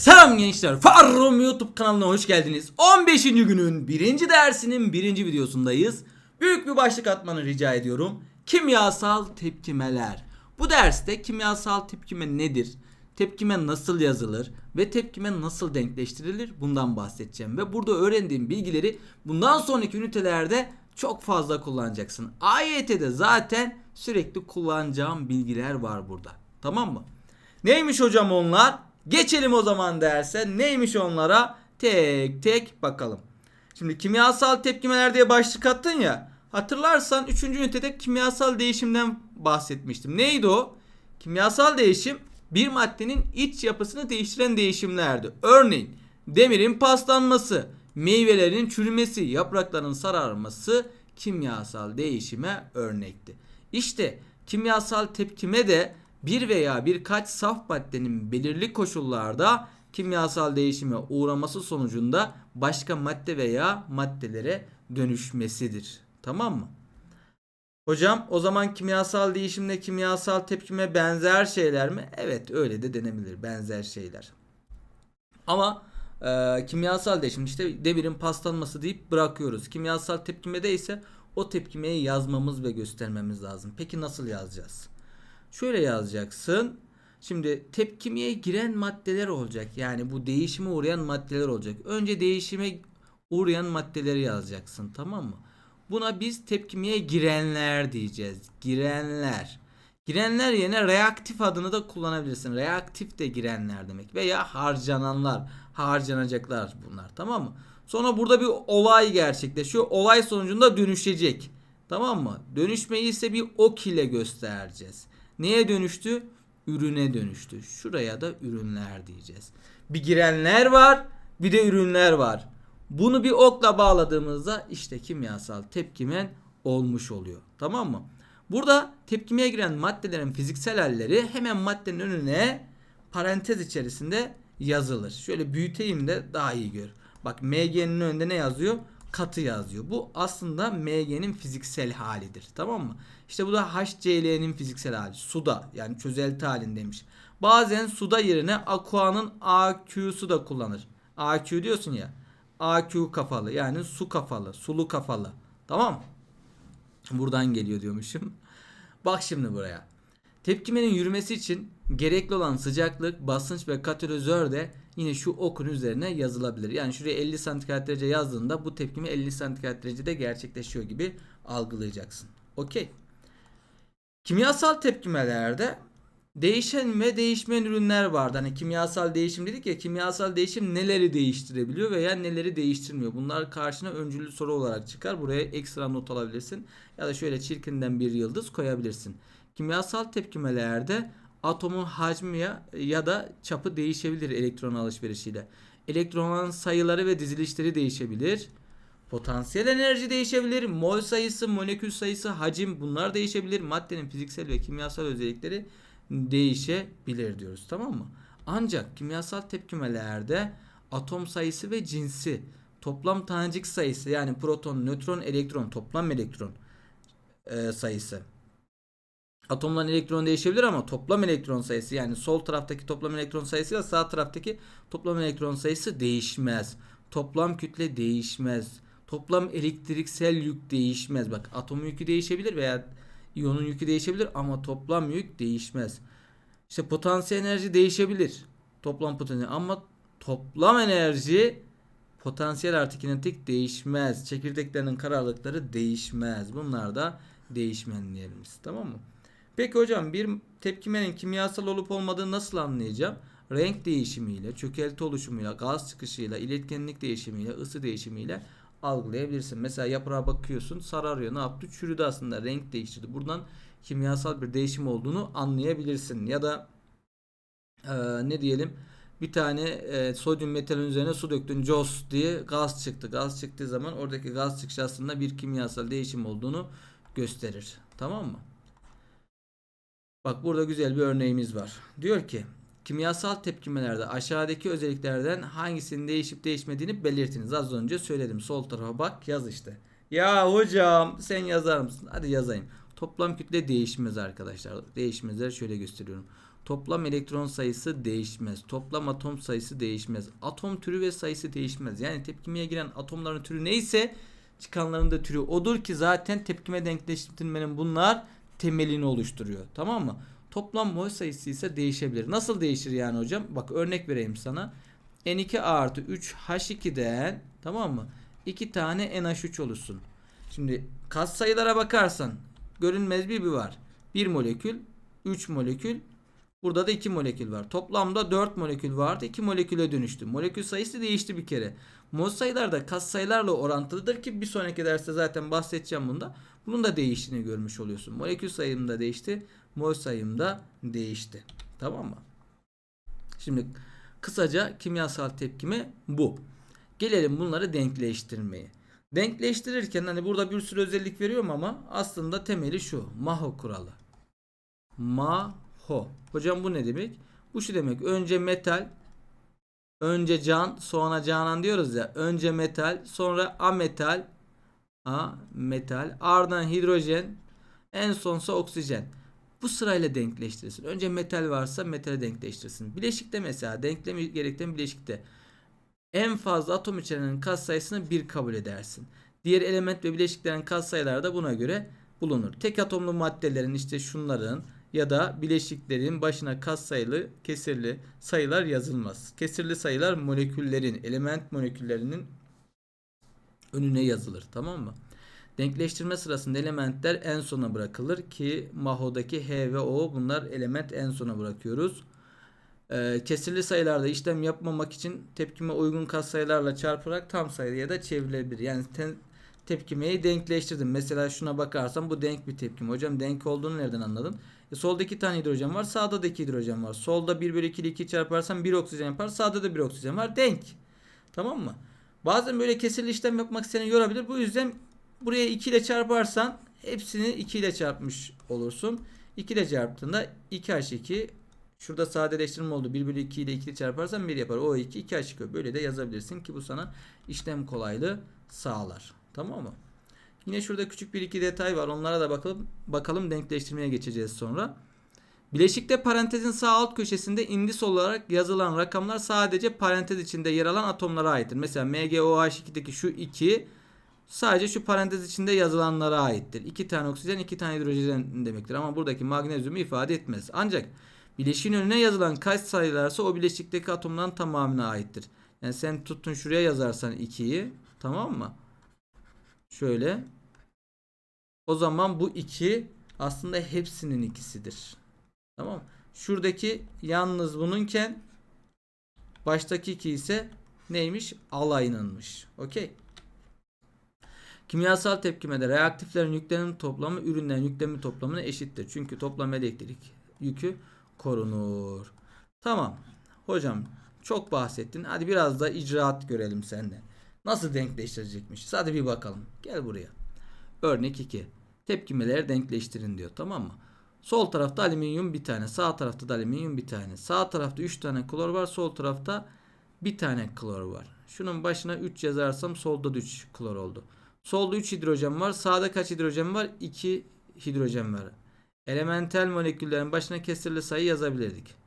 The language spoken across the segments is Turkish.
Selam gençler. Farrum YouTube kanalına hoş geldiniz. 15. günün birinci dersinin birinci videosundayız. Büyük bir başlık atmanı rica ediyorum. Kimyasal tepkimeler. Bu derste kimyasal tepkime nedir? Tepkime nasıl yazılır ve tepkime nasıl denkleştirilir? Bundan bahsedeceğim ve burada öğrendiğim bilgileri bundan sonraki ünitelerde çok fazla kullanacaksın. AYT'de zaten sürekli kullanacağım bilgiler var burada. Tamam mı? Neymiş hocam onlar? Geçelim o zaman derse. Neymiş onlara? Tek tek bakalım. Şimdi kimyasal tepkimeler diye başlık attın ya. Hatırlarsan 3. ünitede kimyasal değişimden bahsetmiştim. Neydi o? Kimyasal değişim bir maddenin iç yapısını değiştiren değişimlerdi. Örneğin demirin paslanması, meyvelerin çürümesi, yaprakların sararması kimyasal değişime örnekti. İşte kimyasal tepkime de bir veya birkaç saf maddenin belirli koşullarda kimyasal değişime uğraması sonucunda başka madde veya maddelere dönüşmesidir. Tamam mı? Hocam o zaman kimyasal değişimle kimyasal tepkime benzer şeyler mi? Evet öyle de denebilir benzer şeyler. Ama e, kimyasal değişim işte demirin paslanması deyip bırakıyoruz. Kimyasal tepkimede ise o tepkimeyi yazmamız ve göstermemiz lazım. Peki nasıl yazacağız? Şöyle yazacaksın. Şimdi tepkimeye giren maddeler olacak. Yani bu değişime uğrayan maddeler olacak. Önce değişime uğrayan maddeleri yazacaksın. Tamam mı? Buna biz tepkimeye girenler diyeceğiz. Girenler. Girenler yerine reaktif adını da kullanabilirsin. Reaktif de girenler demek. Veya harcananlar. Harcanacaklar bunlar. Tamam mı? Sonra burada bir olay gerçekleşiyor. Olay sonucunda dönüşecek. Tamam mı? Dönüşmeyi ise bir ok ile göstereceğiz. Neye dönüştü? Ürüne dönüştü. Şuraya da ürünler diyeceğiz. Bir girenler var, bir de ürünler var. Bunu bir okla bağladığımızda işte kimyasal tepkimen olmuş oluyor. Tamam mı? Burada tepkimeye giren maddelerin fiziksel halleri hemen maddenin önüne parantez içerisinde yazılır. Şöyle büyüteyim de daha iyi gör. Bak MG'nin önünde ne yazıyor? Katı yazıyor. Bu aslında MG'nin fiziksel halidir. Tamam mı? İşte bu da HCl'nin fiziksel hali. Suda yani çözelti halindeymiş. Bazen suda yerine aqua'nın AQ'su da kullanır. AQ diyorsun ya. AQ kafalı yani su kafalı, sulu kafalı. Tamam mı? Buradan geliyor diyormuşum. Bak şimdi buraya. Tepkimenin yürümesi için gerekli olan sıcaklık, basınç ve katalizör de yine şu okun üzerine yazılabilir. Yani şuraya 50 santigrat derece yazdığında bu tepkime 50 santigrat derecede gerçekleşiyor gibi algılayacaksın. Okey. Kimyasal tepkimelerde değişen ve değişmeyen ürünler vardı. Hani kimyasal değişim dedik ya kimyasal değişim neleri değiştirebiliyor veya neleri değiştirmiyor. Bunlar karşına öncüllü soru olarak çıkar. Buraya ekstra not alabilirsin. Ya da şöyle çirkinden bir yıldız koyabilirsin. Kimyasal tepkimelerde atomun hacmi ya, ya da çapı değişebilir elektron alışverişiyle. Elektronların sayıları ve dizilişleri değişebilir. Potansiyel enerji değişebilir. Mol sayısı, molekül sayısı, hacim bunlar değişebilir. Maddenin fiziksel ve kimyasal özellikleri değişebilir diyoruz. Tamam mı? Ancak kimyasal tepkimelerde atom sayısı ve cinsi, toplam tanecik sayısı yani proton, nötron, elektron, toplam elektron e, sayısı. Atomların elektronu değişebilir ama toplam elektron sayısı yani sol taraftaki toplam elektron sayısıyla sağ taraftaki toplam elektron sayısı değişmez. Toplam kütle değişmez. Toplam elektriksel yük değişmez. Bak atom yükü değişebilir veya iyonun yükü değişebilir ama toplam yük değişmez. İşte potansiyel enerji değişebilir. Toplam potansiyel ama toplam enerji potansiyel artı kinetik değişmez. Çekirdeklerinin kararlılıkları değişmez. Bunlar da değişmenlerimiz. Tamam mı? Peki hocam bir tepkimenin kimyasal olup olmadığını nasıl anlayacağım? Renk değişimiyle, çökelti oluşumuyla, gaz çıkışıyla, iletkenlik değişimiyle, ısı değişimiyle algılayabilirsin. Mesela yaprağa bakıyorsun sararıyor. Ne yaptı? Çürüdü aslında. Renk değiştirdi. Buradan kimyasal bir değişim olduğunu anlayabilirsin. Ya da e, ne diyelim bir tane e, sodyum metalin üzerine su döktün jos diye gaz çıktı. Gaz çıktığı zaman oradaki gaz çıkışı aslında bir kimyasal değişim olduğunu gösterir. Tamam mı? Bak burada güzel bir örneğimiz var. Diyor ki kimyasal tepkimelerde aşağıdaki özelliklerden hangisinin değişip değişmediğini belirtiniz. Az önce söyledim. Sol tarafa bak yaz işte. Ya hocam sen yazar mısın? Hadi yazayım. Toplam kütle değişmez arkadaşlar. Değişmezleri şöyle gösteriyorum. Toplam elektron sayısı değişmez. Toplam atom sayısı değişmez. Atom türü ve sayısı değişmez. Yani tepkimeye giren atomların türü neyse çıkanların da türü odur ki zaten tepkime denkleştirmenin bunlar temelini oluşturuyor. Tamam mı? Toplam mol sayısı ise değişebilir. Nasıl değişir yani hocam? Bak örnek vereyim sana. N2 artı 3 H2'den tamam mı? 2 tane NH3 olursun. Şimdi kas sayılara bakarsan görünmez bir bir var. 1 molekül, 3 molekül, burada da 2 molekül var. Toplamda 4 molekül vardı. 2 moleküle dönüştü. Molekül sayısı değişti bir kere. Mol sayılar da kas sayılarla orantılıdır ki bir sonraki derste zaten bahsedeceğim bunda. Bunun da değiştiğini görmüş oluyorsun. Molekül sayım da değişti. Mol sayım da değişti. Tamam mı? Şimdi kısaca kimyasal tepkime bu. Gelelim bunları denkleştirmeye. Denkleştirirken hani burada bir sürü özellik veriyorum ama aslında temeli şu. Maho kuralı. Maho. Hocam bu ne demek? Bu şu demek. Önce metal, önce can, sonra canan diyoruz ya. Önce metal, sonra ametal, a metal, ardından hidrojen, en sonsa oksijen. Bu sırayla denkleştirirsin. Önce metal varsa metale denkleştirsin. Bileşikte mesela denklemi gerektiren bileşikte en fazla atom içeren kat sayısını 1 kabul edersin. Diğer element ve bileşiklerin kat sayıları da buna göre bulunur. Tek atomlu maddelerin işte şunların ya da bileşiklerin başına kat sayılı kesirli sayılar yazılmaz. Kesirli sayılar moleküllerin, element moleküllerinin önüne yazılır. Tamam mı? Denkleştirme sırasında elementler en sona bırakılır ki Maho'daki H ve O bunlar element en sona bırakıyoruz. Ee, kesirli sayılarda işlem yapmamak için tepkime uygun katsayılarla çarparak tam sayıya da çevrilebilir. Yani te- tepkimeyi denkleştirdim. Mesela şuna bakarsam bu denk bir tepkime. Hocam denk olduğunu nereden anladın? E, solda iki tane hidrojen var. Sağda da iki hidrojen var. Solda 1 bölü 2 ile 2 çarparsam 1 oksijen yapar. Sağda da 1 oksijen var. Denk. Tamam mı? Bazen böyle kesirli işlem yapmak seni yorabilir. Bu yüzden buraya 2 ile çarparsan hepsini 2 ile çarpmış olursun. 2 ile çarptığında 2H2 Şurada sadeleştirme oldu. 1 bölü 2 ile 2 çarparsan 1 yapar. O 2 2 çıkıyor. Böyle de yazabilirsin ki bu sana işlem kolaylığı sağlar. Tamam mı? Yine şurada küçük bir iki detay var. Onlara da bakalım. Bakalım denkleştirmeye geçeceğiz sonra. Bileşikte parantezin sağ alt köşesinde indis olarak yazılan rakamlar sadece parantez içinde yer alan atomlara aittir. Mesela MgOH2'deki şu 2 sadece şu parantez içinde yazılanlara aittir. 2 tane oksijen, 2 tane hidrojen demektir. Ama buradaki magnezyumu ifade etmez. Ancak Bileşiğin önüne yazılan kaç sayılarsa o bileşikteki atomların tamamına aittir. Yani sen tuttun şuraya yazarsan 2'yi tamam mı? Şöyle. O zaman bu 2 aslında hepsinin ikisidir. Tamam mı? Şuradaki yalnız bununken baştaki 2 ise neymiş? Alayınınmış. Okey. Kimyasal tepkimede reaktiflerin yüklerinin toplamı ürünlerin yüklemin toplamına eşittir. Çünkü toplam elektrik yükü korunur. Tamam. Hocam çok bahsettin. Hadi biraz da icraat görelim senden. Nasıl denkleştirecekmiş? Hadi bir bakalım. Gel buraya. Örnek 2. Tepkimeleri denkleştirin diyor. Tamam mı? Sol tarafta alüminyum bir tane. Sağ tarafta da alüminyum bir tane. Sağ tarafta 3 tane klor var. Sol tarafta bir tane klor var. Şunun başına 3 yazarsam solda da 3 klor oldu. Solda 3 hidrojen var. Sağda kaç hidrojen var? 2 hidrojen var. Elementel moleküllerin başına kesirli sayı yazabilirdik.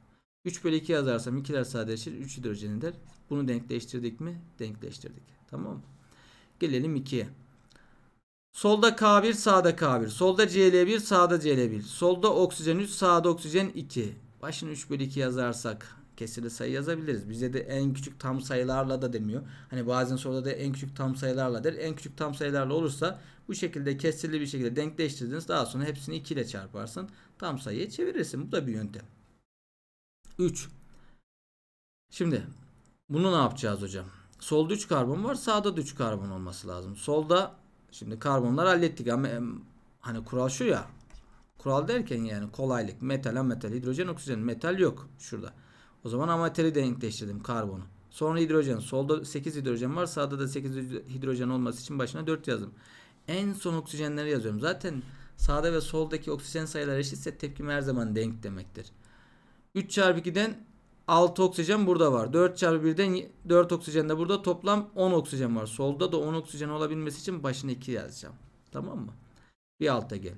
3 bölü 2 yazarsam 2'ler sadeleşir. 3 hidrojen eder. Bunu denkleştirdik mi? Denkleştirdik. Tamam mı? Gelelim 2'ye. Solda K1 sağda K1. Solda Cl1 sağda Cl1. Solda oksijen 3 sağda oksijen 2. Başına 3 bölü 2 yazarsak kesirli sayı yazabiliriz. Bize de en küçük tam sayılarla da demiyor. Hani bazen soruda da en küçük tam sayılarla der. En küçük tam sayılarla olursa bu şekilde kesirli bir şekilde denkleştirdiniz. Daha sonra hepsini 2 ile çarparsın. Tam sayıya çevirirsin. Bu da bir yöntem. 3. Şimdi bunu ne yapacağız hocam? Solda 3 karbon var. Sağda da 3 karbon olması lazım. Solda şimdi karbonlar hallettik ama hani kural şu ya. Kural derken yani kolaylık. Metal, ametal, hidrojen, oksijen. Metal yok şurada. O zaman ametali denkleştirdim karbonu. Sonra hidrojen. Solda 8 hidrojen var. Sağda da 8 hidrojen olması için başına 4 yazdım. En son oksijenleri yazıyorum. Zaten sağda ve soldaki oksijen sayıları eşitse tepkime her zaman denk demektir. 3 çarpı 2'den 6 oksijen burada var. 4 çarpı 1'den 4 oksijen de burada. Toplam 10 oksijen var. Solda da 10 oksijen olabilmesi için başına 2 yazacağım. Tamam mı? Bir alta gel.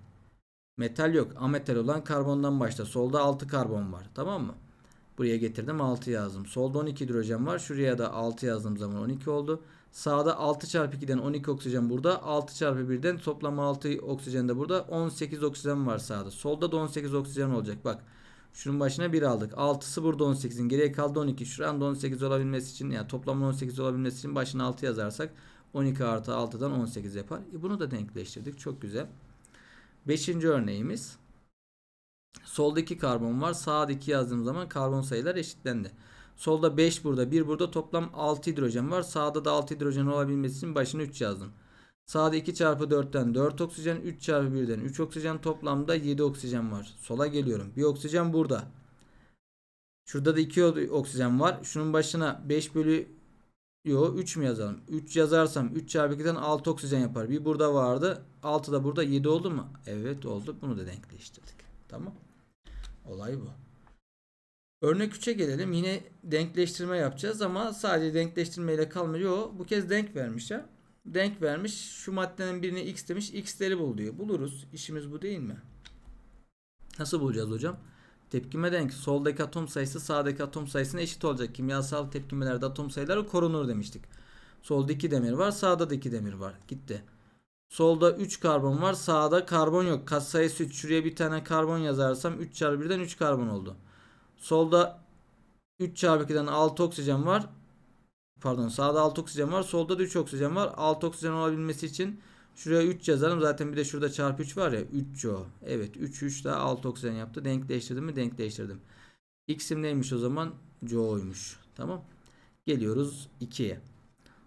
Metal yok. Ametal olan karbondan başla. Solda 6 karbon var. Tamam mı? Buraya getirdim 6 yazdım. Solda 12 hidrojen var. Şuraya da 6 yazdığım zaman 12 oldu. Sağda 6 çarpı 2'den 12 oksijen burada. 6 çarpı 1'den toplam 6 oksijen de burada. 18 oksijen var sağda. Solda da 18 oksijen olacak. Bak. Şunun başına 1 aldık. 6'sı burada 18'in. Geriye kaldı 12. Şuranda 18 olabilmesi için yani toplamın 18 olabilmesi için başına 6 yazarsak 12 artı 6'dan 18 yapar. E bunu da denkleştirdik. Çok güzel. Beşinci örneğimiz. Solda 2 karbon var. Sağda 2 yazdığım zaman karbon sayılar eşitlendi. Solda 5 burada 1 burada toplam 6 hidrojen var. Sağda da 6 hidrojen olabilmesi için başına 3 yazdım. Sağda 2 çarpı 4'ten 4 oksijen 3 çarpı 1'den 3 oksijen toplamda 7 oksijen var. Sola geliyorum. Bir oksijen burada. Şurada da 2 oksijen var. Şunun başına 5 bölü Yo 3 mü yazalım? 3 yazarsam 3 çarpı 2'den 6 oksijen yapar. Bir burada vardı. 6 da burada 7 oldu mu? Evet oldu. Bunu da denkleştirdik. Tamam. Olay bu. Örnek 3'e gelelim. Yine denkleştirme yapacağız ama sadece denkleştirmeyle kalmıyor. Yo, bu kez denk vermiş ya. Denk vermiş. Şu maddenin birini x demiş. X'leri bul diyor. Buluruz. İşimiz bu değil mi? Nasıl bulacağız hocam? Tepkime denk. Soldaki atom sayısı sağdaki atom sayısına eşit olacak. Kimyasal tepkimelerde atom sayıları korunur demiştik. Solda 2 demir var. Sağda da 2 demir var. Gitti. Solda 3 karbon var. Sağda karbon yok. Kat sayısı 3. Şuraya bir tane karbon yazarsam 3 çarpı 1'den 3 karbon oldu. Solda 3 çarpı 2'den 6 oksijen var. Pardon sağda 6 oksijen var. Solda da 3 oksijen var. 6 oksijen olabilmesi için şuraya 3 yazalım. Zaten bir de şurada çarpı 3 var ya. 3 o. Evet 3 3 daha 6 oksijen yaptı. Denkleştirdim mi? Denkleştirdim. X'im neymiş o zaman? Jo'ymuş. Tamam. Geliyoruz 2'ye.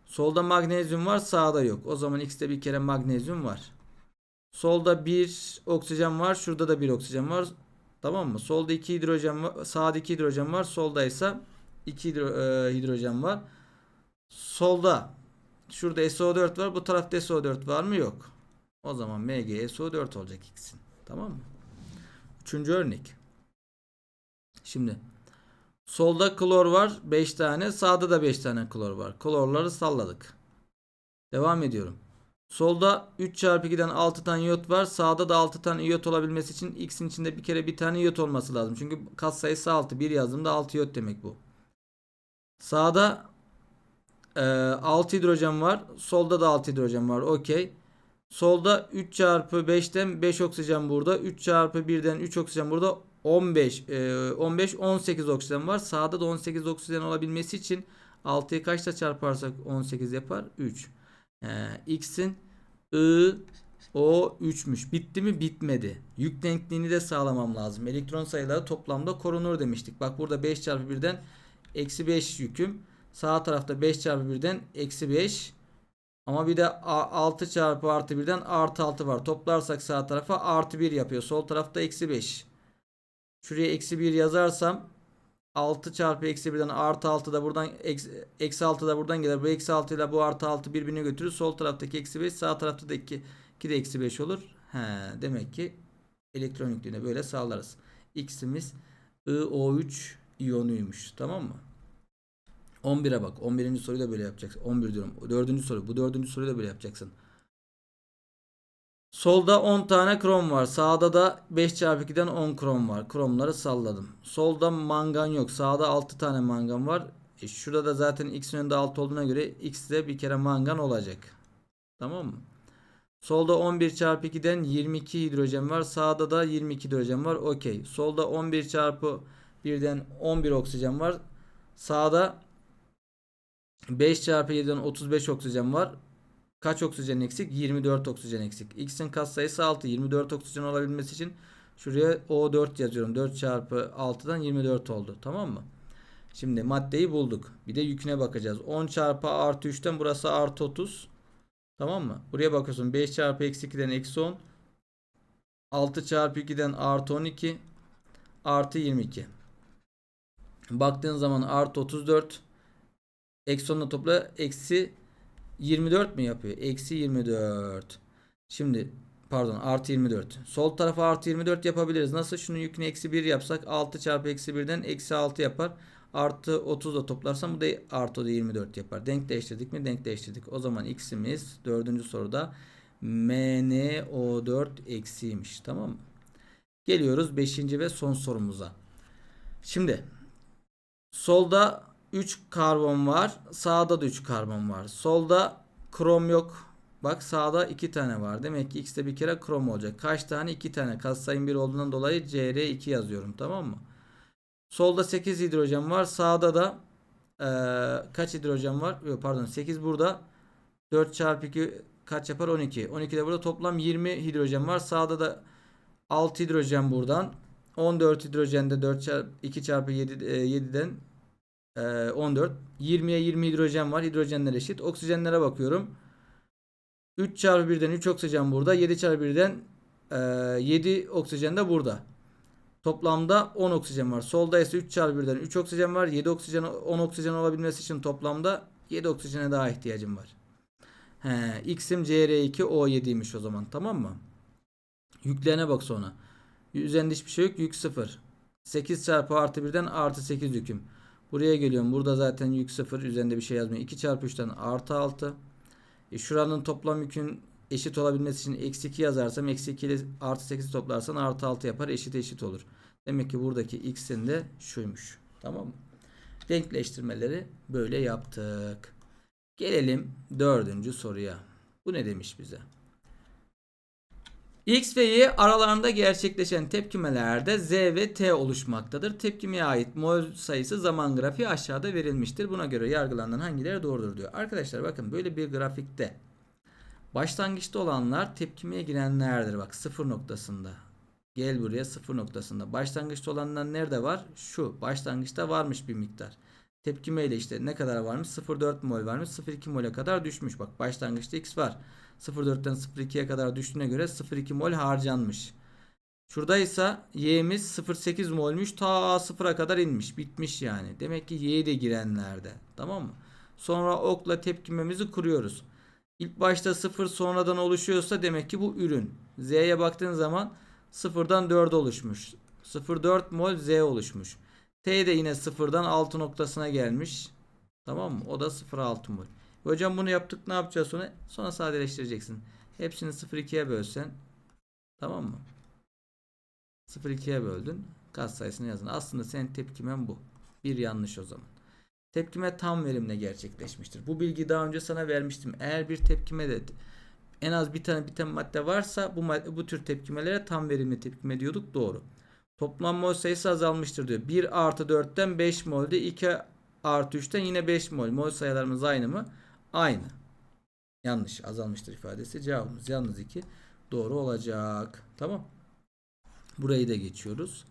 Solda magnezyum var. Sağda yok. O zaman X'te bir kere magnezyum var. Solda 1 oksijen var. Şurada da 1 oksijen var. Tamam mı? Solda 2 hidrojen var. Sağda 2 hidrojen var. Solda ise 2 hidro, e, hidrojen var. Solda şurada SO4 var. Bu tarafta SO4 var mı? Yok. O zaman Mg SO4 olacak X'in. Tamam mı? Üçüncü örnek. Şimdi solda klor var 5 tane. Sağda da 5 tane klor var. Klorları salladık. Devam ediyorum. Solda 3 çarpı 2'den 6 tane iot var. Sağda da 6 tane iot olabilmesi için x'in içinde bir kere bir tane iot olması lazım. Çünkü kat sayısı 6. Bir yazdığımda 6 iot demek bu. Sağda e, 6 hidrojen var. Solda da 6 hidrojen var. Okey. Solda 3 çarpı 5'ten 5 oksijen burada. 3 çarpı 1'den 3 oksijen burada. 15 e, 15 18 oksijen var. Sağda da 18 oksijen olabilmesi için 6'yı kaçta çarparsak 18 yapar? 3. Ee, X'in I o 3'müş. Bitti mi? Bitmedi. Yük denkliğini de sağlamam lazım. Elektron sayıları toplamda korunur demiştik. Bak burada 5 çarpı 1'den eksi 5 yüküm. Sağ tarafta 5 çarpı 1'den eksi 5. Ama bir de 6 çarpı artı 1'den artı 6 var. Toplarsak sağ tarafa artı 1 yapıyor. Sol tarafta eksi 5. Şuraya eksi 1 yazarsam 6 çarpı eksi 1'den artı 6 da buradan eksi, eksi 6 da buradan gelir. Bu eksi 6 ile bu artı 6 birbirine götürür. Sol taraftaki eksi 5 sağ tarafta da 2, 2 de eksi 5 olur. He, demek ki elektron yüklüğünü böyle sağlarız. X'imiz IO3 iyonuymuş. Tamam mı? 11'e bak. 11. soruyu da böyle yapacaksın. 11 diyorum. 4. soru. Bu 4. soruyu da böyle yapacaksın. Solda 10 tane krom var. Sağda da 5 çarpı 2'den 10 krom var. Kromları salladım. Solda mangan yok. Sağda 6 tane mangan var. E şurada da zaten x'in önünde 6 olduğuna göre x'de bir kere mangan olacak. Tamam mı? Solda 11 çarpı 2'den 22 hidrojen var. Sağda da 22 hidrojen var. Okey. Solda 11 çarpı 1'den 11 oksijen var. Sağda 5 çarpı 7'den 35 oksijen var. Kaç oksijen eksik? 24 oksijen eksik. X'in katsayısı 6. 24 oksijen olabilmesi için şuraya O4 yazıyorum. 4 çarpı 6'dan 24 oldu. Tamam mı? Şimdi maddeyi bulduk. Bir de yüküne bakacağız. 10 çarpı artı 3'ten burası artı 30. Tamam mı? Buraya bakıyorsun. 5 çarpı eksi 2'den eksi 10. 6 çarpı 2'den artı 12. Artı 22. Baktığın zaman artı 34. Eksi 10'la topla. Eksi 24 mi yapıyor? Eksi 24. Şimdi pardon artı 24. Sol tarafa artı 24 yapabiliriz. Nasıl? Şunun yükünü eksi 1 yapsak 6 çarpı eksi 1'den eksi 6 yapar. Artı 30 da toplarsam bu da artı da 24 yapar. Denk değiştirdik mi? Denk değiştirdik. O zaman x'imiz dördüncü soruda MnO4 eksiymiş. Tamam mı? Geliyoruz 5. ve son sorumuza. Şimdi solda 3 karbon var. Sağda da 3 karbon var. Solda krom yok. Bak sağda 2 tane var. Demek ki x'te bir kere krom olacak. Kaç tane? 2 tane. Katsayım 1 olduğundan dolayı Cr2 yazıyorum. Tamam mı? Solda 8 hidrojen var. Sağda da eee, kaç hidrojen var? Yok pardon 8 burada. 4 çarpı 2 kaç yapar? 12. 12 de burada toplam 20 hidrojen var. Sağda da 6 hidrojen buradan. 14 hidrojen de 4 çarpı 2 çarpı 7, 7'den e, 14. 20'ye 20 hidrojen var. Hidrojenler eşit. Oksijenlere bakıyorum. 3 çarpı 1'den 3 oksijen burada. 7 çarpı 1'den e, 7 oksijen de burada. Toplamda 10 oksijen var. Solda ise 3 çarpı 1'den 3 oksijen var. 7 oksijen 10 oksijen olabilmesi için toplamda 7 oksijene daha ihtiyacım var. He, X'im Cr2 O7'ymiş o zaman tamam mı? Yüklerine bak sonra. Üzerinde hiçbir şey yok. Yük 0. 8 çarpı artı 1'den artı 8 yüküm. Buraya geliyorum. Burada zaten yük 0. Üzerinde bir şey yazmıyor. 2 çarpı 3'ten artı 6. E şuranın toplam yükün eşit olabilmesi için eksi 2 yazarsam eksi 2 ile artı 8 toplarsan artı 6 yapar. Eşit eşit olur. Demek ki buradaki x'in de şuymuş. Tamam mı? Denkleştirmeleri böyle yaptık. Gelelim dördüncü soruya. Bu ne demiş bize? X ve Y aralarında gerçekleşen tepkimelerde Z ve T oluşmaktadır. Tepkimeye ait mol sayısı zaman grafiği aşağıda verilmiştir. Buna göre yargılanan hangileri doğrudur diyor. Arkadaşlar bakın böyle bir grafikte başlangıçta olanlar tepkimeye girenlerdir. Bak sıfır noktasında. Gel buraya sıfır noktasında. Başlangıçta olanlar nerede var? Şu. Başlangıçta varmış bir miktar. Tepkimeyle işte ne kadar varmış? 0,4 mol varmış. 0,2 mole kadar düşmüş. Bak başlangıçta X var. 0,4'ten 0,2'ye kadar düştüğüne göre 0,2 mol harcanmış. Şurada ise Y'miz 0,8 molmuş. Ta 0'a kadar inmiş. Bitmiş yani. Demek ki Y de girenlerde. Tamam mı? Sonra okla tepkimemizi kuruyoruz. İlk başta 0 sonradan oluşuyorsa demek ki bu ürün. Z'ye baktığın zaman 0'dan 4 oluşmuş. 0,4 mol Z oluşmuş. T de yine 0'dan 6 noktasına gelmiş. Tamam mı? O da 0,6 mol. Hocam bunu yaptık ne yapacağız sonra? Sonra sadeleştireceksin. Hepsini 0,2'ye bölsen. Tamam mı? 0,2'ye böldün. Kat sayısını yazın. Aslında senin tepkimen bu. Bir yanlış o zaman. Tepkime tam verimle gerçekleşmiştir. Bu bilgiyi daha önce sana vermiştim. Eğer bir tepkime de en az bir tane biten madde varsa bu madde, bu tür tepkimelere tam verimli tepkime diyorduk. Doğru. Toplam mol sayısı azalmıştır diyor. 1 artı 4'ten 5 molde 2 artı 3'ten yine 5 mol. Mol sayılarımız aynı mı? Aynı. Yanlış azalmıştır ifadesi. Cevabımız yalnız 2 doğru olacak. Tamam. Burayı da geçiyoruz.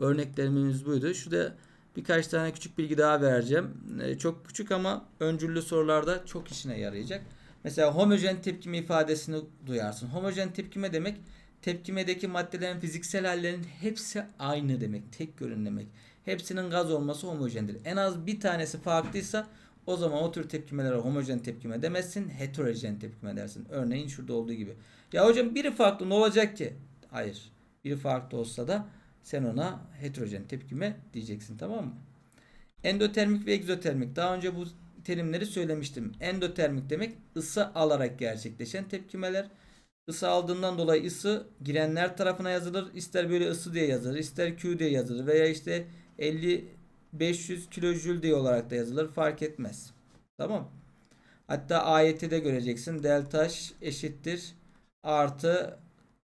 Örneklerimiz buydu. Şurada birkaç tane küçük bilgi daha vereceğim. Ee, çok küçük ama öncüllü sorularda çok işine yarayacak. Mesela homojen tepkime ifadesini duyarsın. Homojen tepkime demek tepkimedeki maddelerin fiziksel hallerinin hepsi aynı demek. Tek görün demek. Hepsinin gaz olması homojendir. En az bir tanesi farklıysa o zaman o tür tepkimelere homojen tepkime demezsin. Heterojen tepkime dersin. Örneğin şurada olduğu gibi. Ya hocam biri farklı ne olacak ki? Hayır. Biri farklı olsa da sen ona heterojen tepkime diyeceksin tamam mı? Endotermik ve egzotermik. Daha önce bu terimleri söylemiştim. Endotermik demek ısı alarak gerçekleşen tepkimeler. Isı aldığından dolayı ısı girenler tarafına yazılır. İster böyle ısı diye yazılır, ister Q diye yazılır veya işte 50 500 kilojül diye olarak da yazılır. Fark etmez. Tamam. Hatta ayeti de göreceksin. Delta H eşittir artı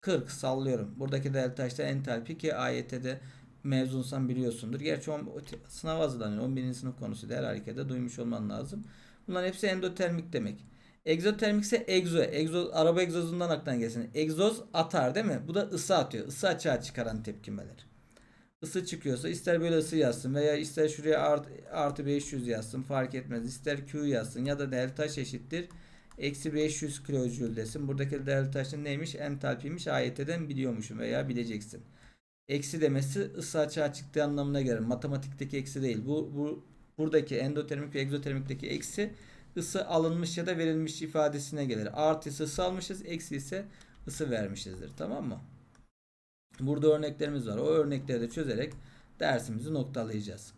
40 sallıyorum. Buradaki delta H'da entalpi ki AYT'de mezunsan biliyorsundur. Gerçi on, sınav hazırlanıyor. 11. sınıf konusu her harekette duymuş olman lazım. Bunların hepsi endotermik demek. Egzotermik ise egzo. egzo araba egzozundan aktan gelsin. Egzoz atar değil mi? Bu da ısı atıyor. Isı açığa çıkaran tepkimeler. Isı çıkıyorsa ister böyle ısı yazsın veya ister şuraya art, artı 500 yazsın fark etmez. İster Q yazsın ya da delta eşittir. Eksi 500 kilojül desin. Buradaki delta H'ın neymiş? Entalpiymiş. AYT'den biliyormuşum veya bileceksin. Eksi demesi ısı açığa çıktığı anlamına gelir. Matematikteki eksi değil. Bu, bu buradaki endotermik ve egzotermikteki eksi ısı alınmış ya da verilmiş ifadesine gelir. Artı ısı almışız. Eksi ise ısı vermişizdir. Tamam mı? Burada örneklerimiz var. O örnekleri de çözerek dersimizi noktalayacağız.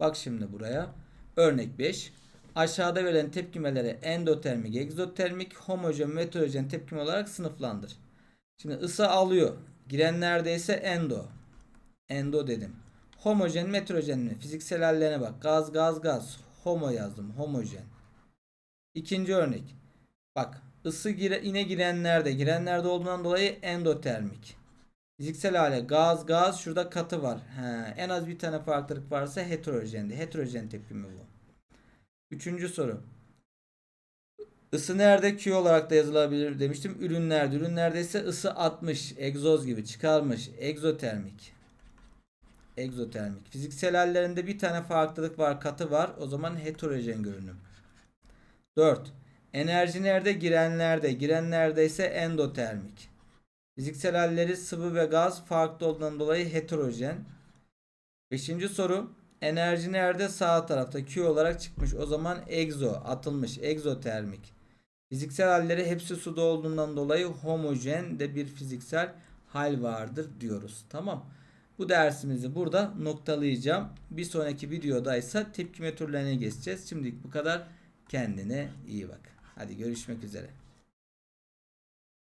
Bak şimdi buraya. Örnek 5. Aşağıda verilen tepkimeleri endotermik, egzotermik, homojen ve heterojen tepkime olarak sınıflandır. Şimdi ısı alıyor. Girenlerde ise endo. Endo dedim. Homojen mi heterojen mi? Fiziksel hallerine bak. Gaz gaz gaz. Homo yazdım. Homojen. İkinci örnek. Bak ısı gire, yine girenlerde. Girenlerde olduğundan dolayı endotermik. Fiziksel hale gaz gaz şurada katı var. He, en az bir tane farklılık varsa heterojendi. Heterojen tepkimi bu. Üçüncü soru. Isı nerede? Q olarak da yazılabilir demiştim. Ürünlerde. Ürünlerde ise ısı 60. Egzoz gibi çıkarmış. Egzotermik. Egzotermik. Fiziksel hallerinde bir tane farklılık var. Katı var. O zaman heterojen görünüm. 4. Enerji nerede? Girenlerde. Girenlerde ise endotermik. Fiziksel halleri sıvı ve gaz farklı olduğundan dolayı heterojen. Beşinci soru. Enerji nerede? Sağ tarafta Q olarak çıkmış. O zaman egzo atılmış. Egzotermik. Fiziksel halleri hepsi suda olduğundan dolayı homojen de bir fiziksel hal vardır diyoruz. Tamam. Bu dersimizi burada noktalayacağım. Bir sonraki videoda ise tepkime türlerine geçeceğiz. Şimdilik bu kadar. Kendine iyi bak. Hadi görüşmek üzere.